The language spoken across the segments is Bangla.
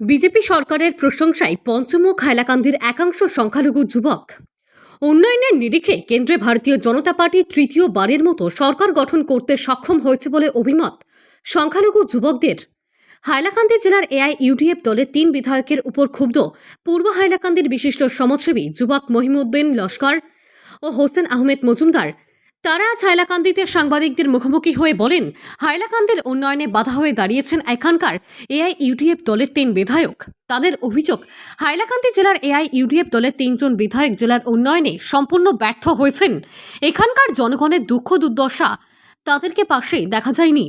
বিজেপি সরকারের প্রশংসায় পঞ্চমুখ হাইলাকান্দির একাংশ সংখ্যালঘু যুবক। উন্নয়নের নিরিখে কেন্দ্রে ভারতীয় জনতা পার্টি তৃতীয়বারের মতো সরকার গঠন করতে সক্ষম হয়েছে বলে অভিমত সংখ্যালঘু যুবকদের। হাইলাকান্দি জেলার এআই ইউডিএফ দলের তিন বিধায়কের উপর ক্ষুব্ধ পূর্ব হাইলাকান্দির বিশিষ্ট সমাজসেবী যুবক মহিমুদ্দিন লস্কর ও হোসেন আহমেদ মজুমদার তারা আজ হাইলাকান্দিতে সাংবাদিকদের মুখোমুখি হয়ে বলেন, হাইলাকান্দির উন্নয়নে বাধা হয়ে দাঁড়িয়েছেন এখানকার এআই ইউডিএফ দলের তিন বিধায়ক। তাদের অভিযোগ, হাইলাকান্দি জেলার এআই ইউডিএফ দলের তিনজন বিধায়ক জেলার উন্নয়নে সম্পূর্ণ ব্যর্থ হয়েছেন। এখানকার জনগণের দুঃখ দুর্দশা তাদেরকে পাশে দেখা যায়নি।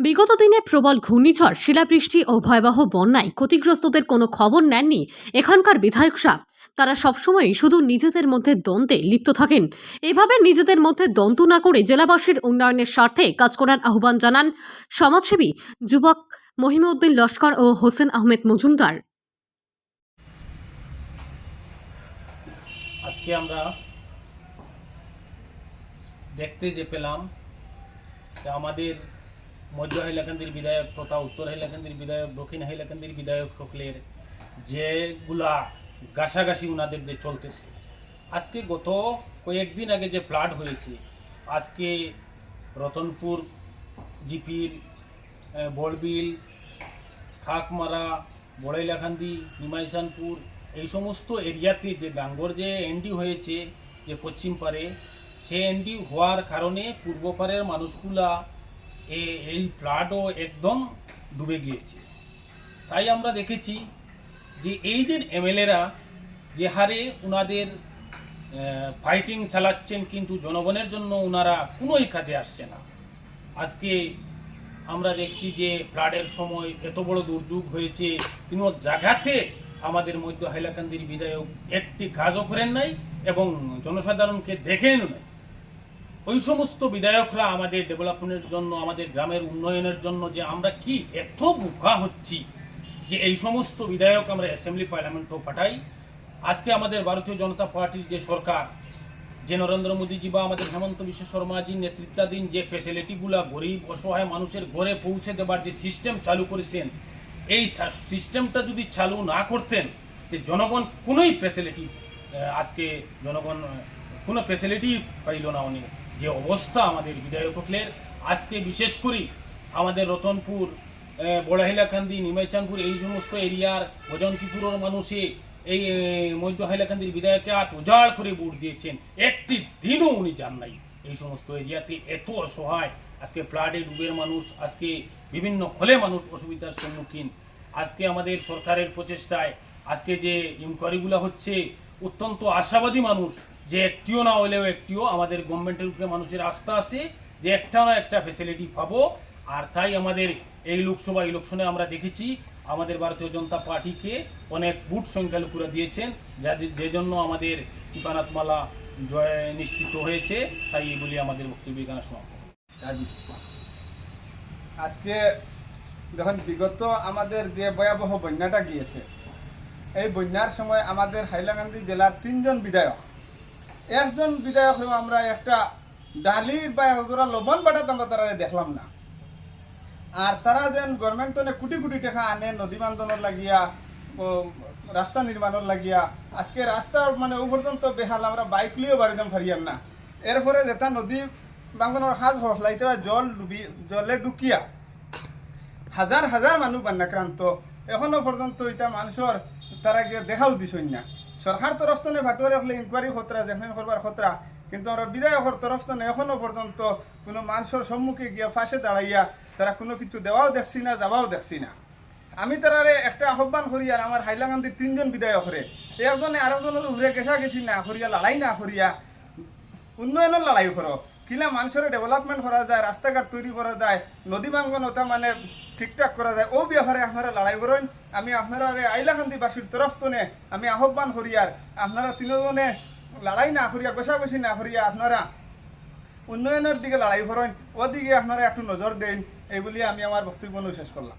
বিগত দিনে প্রবল ঘূর্ণিঝড়, শিলাবৃষ্টি ও ভয়াবহ বন্যায় ক্ষতিগ্রস্তদের কোনো খবর নেননি এখানকার বিধায়করা তারা সবসময় শুধু নিজেদের মধ্যে দ্বন্দ্বে লিপ্ত থাকেন। এভাবে নিজেদের মধ্যে দ্বন্দ্ব না করে জেলাবাসীর উন্নয়নের স্বার্থে কাজ করার আহ্বান জানান সমাজসেবী যুবক মহিমউদ্দিন লস্কর ও হোসেন আহমেদ মজুমদার। আজকে আমরা দেখতে যে পেলাম যে আমাদের মধ্য হাইলাকান্দির বিধায়ক তথা উত্তর হাইলাকান্দির বিধায়ক, দক্ষিণ হাইলাকান্দির বিধায়ক সকলের যেগুলা গাছাগাছি উনাদের যে চলতেছে। আজকে গত কয়েকদিন আগে যে ফ্লাড হয়েছে, আজকে রতনপুর, জিপির বড়বিল, খাকমারা বড়াইলাকান্দি নিমাইশানপুর এই সমস্ত এরিয়াতে যে ডাঙ্গর যে এনডি হয়েছে, যে পশ্চিম পারে, সে এনডি হওয়ার কারণে পূর্ব পারের মানুষগুলা এই ফ্লাডও একদম ডুবে গিয়েছে। তাই আমরা দেখেছি যে এই যে এমএলএরা যে হারে ওনাদের ফাইটিং চালাচ্ছেন কিন্তু জনগণের জন্য ওনারা কোনোই কাজে আসছে না। আজকে আমরা দেখছি যে ফ্লাডের সময় এত বড় দুর্যোগ হয়েছে কোনো জায়গাতে আমাদের মধ্য হাইলাকান্দির বিধায়ক একটি কাজও করেন নাই এবং জনসাধারণকে দেখেন নাই। ওই সমস্ত বিধায়করা আমাদের ডেভেলপমেন্টের জন্য, আমাদের গ্রামের উন্নয়নের জন্য যে আমরা কি এত বোকা হচ্ছি যে এই সমস্ত বিধায়ক আমরা অ্যাসেম্বলি পার্লামেন্টও পাঠাই। আজকে আমাদের ভারতীয় জনতা পার্টির যে সরকার, যে নরেন্দ্র মোদীজি বা আমাদের হেমন্ত বিশ্ব শর্মাজির নেতৃত্বাধীন যে ফ্যাসিলিটিগুলা গরিব, অসহায় মানুষের ঘরে পৌঁছে দেবার যে সিস্টেম চালু করেছেন, এই সিস্টেমটা যদি চালু না করতেন যে জনগণ কোনোই ফেসিলিটি আজকে জনগণ, কোনো ফ্যাসিলিটি পাইল না উনি। যে অবস্থা আমাদের বিধায়কের আজকে বিশেষ করে আমাদের রতনপুর বড়াহিলাকান্দি নিমাইচানপুর এই সমস্ত এরিয়ার বজন্তিপুরের মানুষে এই মধ্য হাইলাকান্দির বিধায়ককে উজাড় করে ভোট দিয়েছেন। একটি দিনও উনি যান নাই এই সমস্ত এরিয়াতে। এত অসহায়। আজকে ফ্লাডে ডুবের মানুষ, আজকে বিভিন্ন ফলে মানুষ অসুবিধার সম্মুখীন। আজকে আমাদের সরকারের প্রচেষ্টায়, আজকে যে ইনকোয়ারিগুলো হচ্ছে, অত্যন্ত আশাবাদী মানুষ যে একটিও না হলেও একটিও আমাদের গভর্নমেন্টের উপরে মানুষের আস্থা আছে যে একটা না একটা ফেসিলিটি পাবো। আর তাই আমাদের এই লোকসভা ইলেকশনে আমরা দেখেছি আমাদের ভারতীয় জনতা পার্টিকে অনেক বুট সংখ্যালঘুরা দিয়েছেন, যা যে জন্য আমাদের কৃপানাথ মালা জয় নিশ্চিত হয়েছে, তাই এই বলি আমাদের বক্তব্য এখানে সমাপ্ত আজকে যখন বিগত আমাদের যে ভয়াবহ বন্যাটা গিয়েছে, এই বন্যার সময় আমাদের হাইলাকান্দি জেলার তিনজন বিধায়ক, একজন বিধায়করেও আমরা একটা ডালির বা লবণ বাটাত আমরা তারা দেখলাম না। আর তারা যেন গভর্নমেন্ট কোটি কোটি টাকা আনে, নদী বান্ধনের লাগিয়া রাস্তা নির্মাণের লাগিয়া। আজকে রাস্তা মানে ও পর্যন্ত বেহাল, আমরা বাইক লিয়েও বাড়ি যাম ফারিয়াম না। এরপরে যেটা নদী বাঙ্গনের সাজ হসলাইতে বা জল ডুবি, জলে ডুকিয়া। হাজার হাজার মানুষ বান্যাক্রান্ত এখনও পর্যন্ত এটা মানুষের তারা গিয়ে দেখাও দিছই না। সরকার তরফ থেকে ভাটুয়ারে হলে ইনকোয়ারি খতরা যেখানে করবার খতরা কিন্তু আমরা বিধায়কের তরফ থেকে এখনও পর্যন্ত কোনো মানুষের সম্মুখে গিয়া ফাঁসে দাঁড়াইয়া তারা কোনো কিছু দেওয়াও দেখছি না, যাওয়াও দেখছি না। আমি তারারে একটা আহ্বান করি আর আমার হাইলাকান্দির তিনজন বিধায়করে। একজনে আরেকজনের উপরে গেছা গেছি না করিয়া, লড়াই না করিয়া উন্নয়নের লড়াই করো। কিনা মানুষের ডেভেলপমেন্ট করা যায়, রাস্তাঘাট তৈরি করা যায়, নদী বাঙ্গন ওটা মানে ঠিকঠাক করা যায়, ও ব্যাপারে আপনারা লড়াই করেন। আমি আপনারা আইলাকান্দিবাসীর তরফ তনে আমি আহ্বান করি আর আপনারা তিনজনে লড়াই না করিয়া গোসাগোসি না করিয়া আপনারা উন্নয়নের দিকে লড়াই করেন, ওদিকে আপনারা একটু নজর দেন, এই বলে আমি আমার বক্তব্য শেষ করলাম।